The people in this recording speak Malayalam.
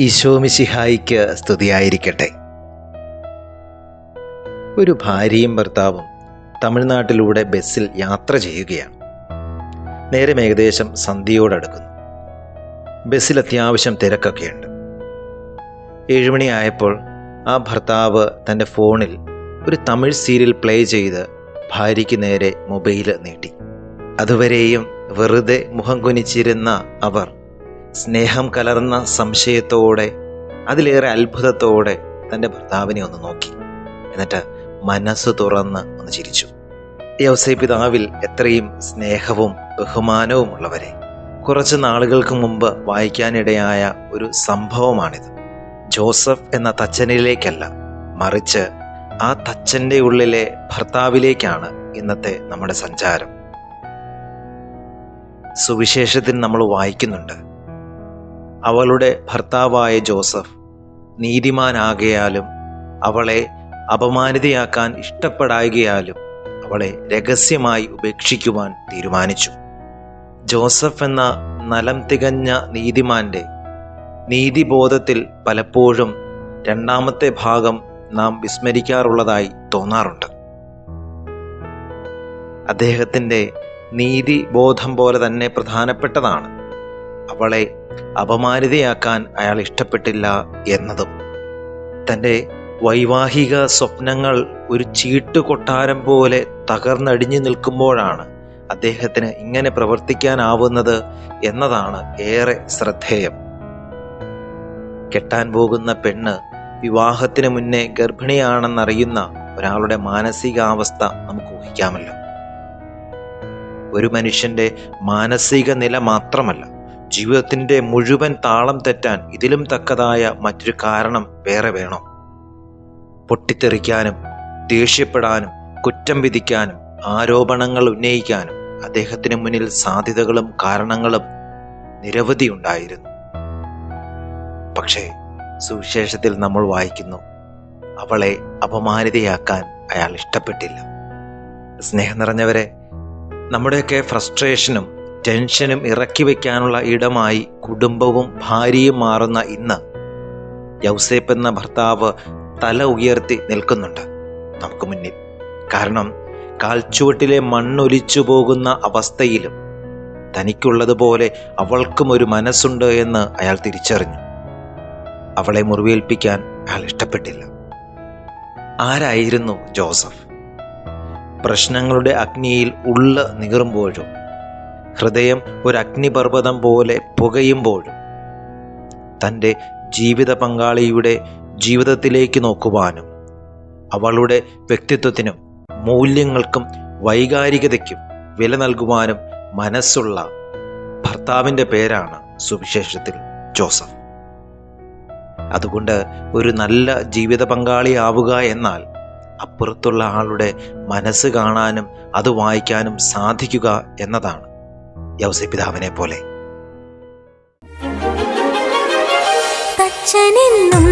ഈശോമിശിഹായിക്ക് സ്തുതിയായിരിക്കട്ടെ. ഒരു ഭാര്യയും ഭർത്താവും തമിഴ്നാട്ടിലൂടെ ബസ്സിൽ യാത്ര ചെയ്യുകയാണ്. നേരം ഏകദേശം സന്ധ്യയോടടുക്കുന്നു. ബസ്സിൽ അത്യാവശ്യം തിരക്കൊക്കെയുണ്ട്. ഏഴുമണിയായപ്പോൾ ആ ഭർത്താവ് തന്റെ ഫോണിൽ ഒരു തമിഴ് സീരിയൽ പ്ലേ ചെയ്ത് ഭാര്യയ്ക്ക് നേരെ മൊബൈൽ നീട്ടി. അതുവരെയും വെറുതെ മുഖം കുനിച്ചിരുന്ന അവർ സ്നേഹം കലർന്ന സംശയത്തോടെ അതിലേറെ അത്ഭുതത്തോടെ തന്റെ ഭർത്താവിനെ ഒന്ന് നോക്കി. എന്നിട്ട് മനസ്സ് തുറന്ന് ഒന്ന് ചിരിച്ചു. യവസൈ പിതാവിൽ എത്രയും സ്നേഹവും ബഹുമാനവും ഉള്ളവരെ കുറച്ച് നാളുകൾക്ക് മുമ്പ് വായിക്കാനിടയായ ഒരു സംഭവമാണിത്. ജോസഫ് എന്ന തച്ചനിലേക്കല്ല മറിച്ച് ആ തച്ചന്റെ ഉള്ളിലെ ഭർത്താവിലേക്കാണ് ഇന്നത്തെ നമ്മുടെ സഞ്ചാരം. സുവിശേഷത്തിൽ നമ്മൾ വായിക്കുന്നുണ്ട് അവളുടെ ഭർത്താവായ ജോസഫ് നീതിമാനാകയാലും അവളെ അപമാനിതയാക്കാൻ ഇഷ്ടപ്പെടായികയാലും അവളെ രഹസ്യമായി ഉപേക്ഷിക്കുവാൻ തീരുമാനിച്ചു. ജോസഫ് എന്ന നലം തികഞ്ഞ നീതിമാന്റെ നീതിബോധത്തിൽ പലപ്പോഴും രണ്ടാമത്തെ ഭാഗം നാം വിസ്മരിക്കാറുള്ളതായി തോന്നാറുണ്ട്. അദ്ദേഹത്തിന്റെ നീതിബോധം പോലെ തന്നെ പ്രധാനപ്പെട്ടതാണ്. അവളെ അപമാനിതയാക്കാൻ അയാൾ ഇഷ്ടപ്പെട്ടില്ല എന്നതും തന്റെ വൈവാഹിക സ്വപ്നങ്ങൾ ഒരു ചീട്ട് കൊട്ടാരം പോലെ തകർന്നടിഞ്ഞു നിൽക്കുമ്പോഴാണ് അദ്ദേഹത്തിന് ഇങ്ങനെ പ്രവർത്തിക്കാനാവുന്നത് എന്നതാണ് ഏറെ ശ്രദ്ധേയം. കെട്ടാൻ പോകുന്ന പെണ്ണ് വിവാഹത്തിന് മുന്നേ ഗർഭിണിയാണെന്നറിയുന്ന ഒരാളുടെ മാനസികാവസ്ഥ നമുക്ക് ഊഹിക്കാമല്ലോ. ഒരു മനുഷ്യന്റെ മാനസിക നില മാത്രമല്ല ജീവിതത്തിന്റെ മുഴുവൻ താളം തെറ്റാൻ ഇതിലും തക്കതായ മറ്റൊരു കാരണം വേറെ വേണം. പൊട്ടിത്തെറിക്കാനും ദേഷ്യപ്പെടാനും കുറ്റം വിധിക്കാനും ആരോപണങ്ങൾ ഉന്നയിക്കാനും അദ്ദേഹത്തിന് മുന്നിൽ സാധ്യതകളും കാരണങ്ങളും നിരവധി ഉണ്ടായിരുന്നു. പക്ഷേ സുവിശേഷത്തിൽ നമ്മൾ വായിക്കുന്നു അവളെ അപമാനിതയാക്കാൻ അയാൾ ഇഷ്ടപ്പെട്ടില്ല. സ്നേഹം നിറഞ്ഞവരെ നമ്മുടെയൊക്കെ ഫ്രസ്ട്രേഷനും ടെൻഷനും ഇറക്കി വയ്ക്കാനുള്ള ഇടമായി കുടുംബവും ഭാര്യയും മാറുന്ന ഇന്ന് യൗസേപ്പ് എന്ന ഭർത്താവ് തല ഉയർത്തി നിൽക്കുന്നുണ്ട്. നമുക്ക് മുന്നിൽ. കാരണം കാൽച്ചുവട്ടിലെ മണ്ണൊലിച്ചു പോകുന്ന അവസ്ഥയിലും തനിക്കുള്ളതുപോലെ അവൾക്കും ഒരു മനസ്സുണ്ട് എന്ന് അയാൾ തിരിച്ചറിഞ്ഞു. അവളെ മുറിവേൽപ്പിക്കാൻ അയാൾ ഇഷ്ടപ്പെട്ടില്ല. ആരായിരുന്നു ജോസഫ്? പ്രശ്നങ്ങളുടെ അഗ്നിയിൽ ഉള്ള നീറുമ്പോഴും ഹൃദയം ഒരു അഗ്നിപർവതം പോലെ പുകയുമ്പോഴും തന്റെ ജീവിത പങ്കാളിയുടെ ജീവിതത്തിലേക്ക് നോക്കുവാനും അവളുടെ വ്യക്തിത്വത്തിനും മൂല്യങ്ങൾക്കും വൈകാരികതയ്ക്കും വില നൽകുവാനും മനസ്സുള്ള ഭർത്താവിന്റെ പേരാണ് സുവിശേഷത്തിൽ ജോസഫ്. അതുകൊണ്ട് ഒരു നല്ല ജീവിത പങ്കാളിയാവുക എന്നാൽ അപ്പുറത്തുള്ള ആളുടെ മനസ്സ് കാണാനും അത് വായിക്കാനും സാധിക്കുക എന്നതാണ്. യൗസപിതാവിനെ പോലെ. തച്ചനെന്നും